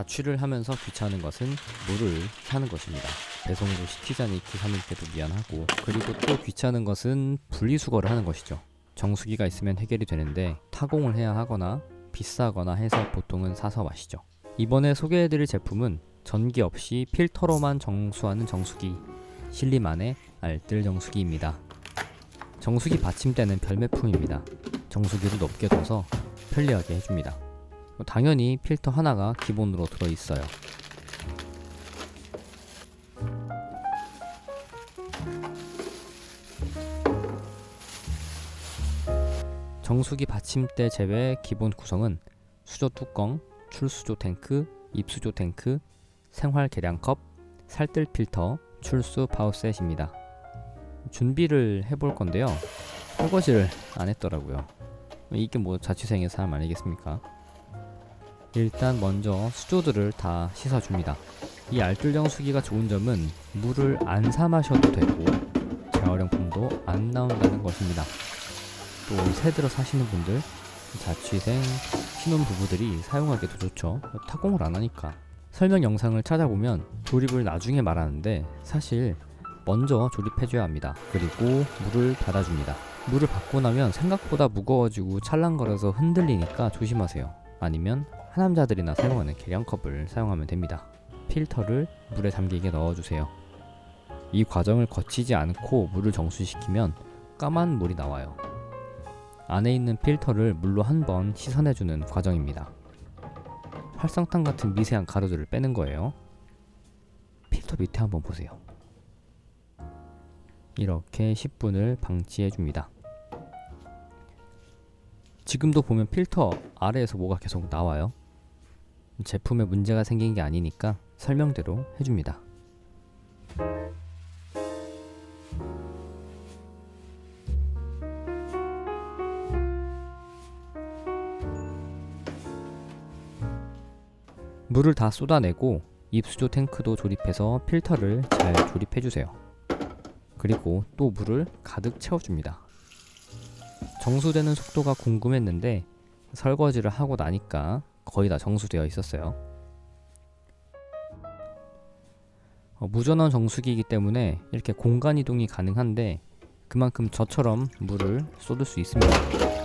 자취를 하면서 귀찮은 것은 물을 사는 것입니다. 배송도 시키지 않은 이사님께도 미안하고 그리고 또 귀찮은 것은 분리수거를 하는 것이죠. 정수기가 있으면 해결이 되는데 타공을 해야 하거나 비싸거나 해서 보통은 사서 마시죠. 이번에 소개해드릴 제품은 전기 없이 필터로만 정수하는 정수기 실리만의 알뜰 정수기입니다. 정수기 받침대는 별매품입니다. 정수기를 높게 둬서 편리하게 해줍니다. 당연히 필터 하나가 기본으로 들어있어요. 정수기 받침대 제외 기본 구성은 수조 뚜껑, 출수조 탱크, 입수조 탱크, 생활 계량컵, 살뜰 필터, 출수 파우셋입니다. 준비를 해볼 건데요. 설거지를 안 했더라고요. 이게 뭐 자취생의 삶 아니겠습니까? 일단 먼저 수조들을 다 씻어줍니다. 이 알뜰 정수기가 좋은 점은 물을 안 사 마셔도 되고 재활용품도 안 나온다는 것입니다. 또 새 들어 사시는 분들, 자취생, 신혼부부들이 사용하기도 좋죠. 타공을 안 하니까. 설명 영상을 찾아보면 조립을 나중에 말하는데 사실 먼저 조립해줘야 합니다. 그리고 물을 받아줍니다. 물을 받고 나면 생각보다 무거워지고 찰랑거려서 흔들리니까 조심하세요. 아니면 하남자들이나 사용하는 계량컵을 사용하면 됩니다. 필터를 물에 잠기게 넣어주세요. 이 과정을 거치지 않고 물을 정수시키면 까만 물이 나와요. 안에 있는 필터를 물로 한 번 씻어내주는 과정입니다. 활성탄 같은 미세한 가루들을 빼는 거예요. 필터 밑에 한번 보세요. 이렇게 10분을 방치해 줍니다. 지금도 보면 필터 아래에서 뭐가 계속 나와요. 제품에 문제가 생긴 게 아니니까 설명대로 해줍니다. 물을 다 쏟아내고 입수조 탱크도 조립해서 필터를 잘 조립해주세요. 그리고 또 물을 가득 채워줍니다. 정수되는 속도가 궁금했는데 설거지를 하고 나니까 거의 다 정수되어 있었어요. 어, 무전원 정수기이기 때문에 이렇게 공간 이동이 가능한데 그만큼 저처럼 물을 쏟을 수 있습니다.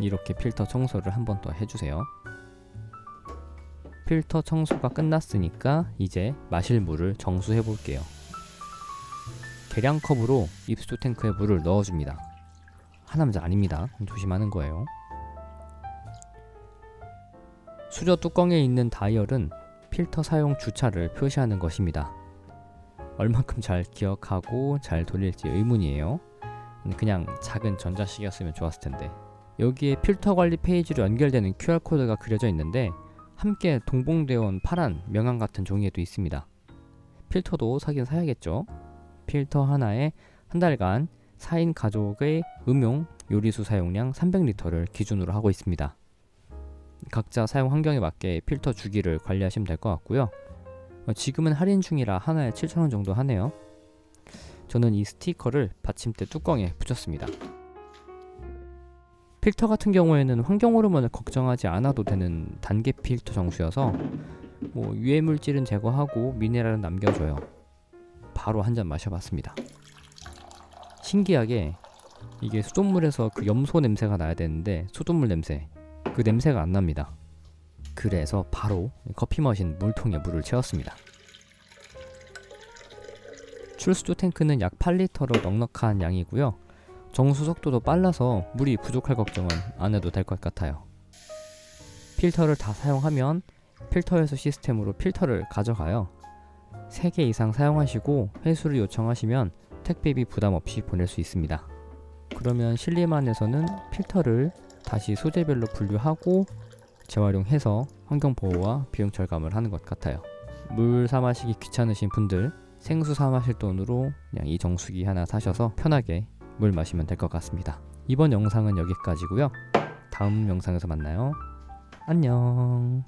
이렇게 필터 청소를 한 번 더 해주세요. 필터 청소가 끝났으니까 이제 마실 물을 정수해 볼게요. 계량 컵으로 입수조 탱크에 물을 넣어줍니다. 하남자 아닙니다. 조심하는 거예요. 수저 뚜껑에 있는 다이얼은 필터 사용 주차를 표시하는 것입니다. 얼만큼 잘 기억하고 잘 돌릴지 의문이에요. 그냥 작은 전자식이었으면 좋았을 텐데. 여기에 필터 관리 페이지로 연결되는 QR코드가 그려져 있는데 함께 동봉되어 온 파란 명함 같은 종이에도 있습니다. 필터도 사긴 사야겠죠. 필터 하나에 한 달간 4인 가족의 음용 요리수 사용량 300리터를 기준으로 하고 있습니다. 각자 사용 환경에 맞게 필터 주기를 관리하시면 될 것 같고요. 어, 지금은 할인 중이라 하나에 7,000원 정도 하네요. 저는 이 스티커를 받침대 뚜껑에 붙였습니다. 필터 같은 경우에는 환경 호르몬을 걱정하지 않아도 되는 단계 필터 정수여서 뭐 유해 물질은 제거하고 미네랄은 남겨줘요. 바로 한 잔 마셔봤습니다. 신기하게 이게 수돗물에서 그 염소 냄새가 나야 되는데 수돗물 냄새 그 냄새가 안 납니다. 그래서 바로 커피 머신 물통에 물을 채웠습니다. 출수조 탱크는 약 8리터로 넉넉한 양이고요. 정수 속도도 빨라서 물이 부족할 걱정은 안 해도 될 것 같아요. 필터를 다 사용하면 필터에서 시스템으로 필터를 가져가요. 3개 이상 사용하시고 회수를 요청하시면 택배비 부담 없이 보낼 수 있습니다. 그러면 실리만에서는 필터를 다시 소재별로 분류하고 재활용해서 환경 보호와 비용 절감을 하는 것 같아요. 물 사 마시기 귀찮으신 분들 생수 사 마실 돈으로 그냥 이 정수기 하나 사셔서 편하게 물 마시면 될 것 같습니다. 이번 영상은 여기까지고요. 다음 영상에서 만나요. 안녕.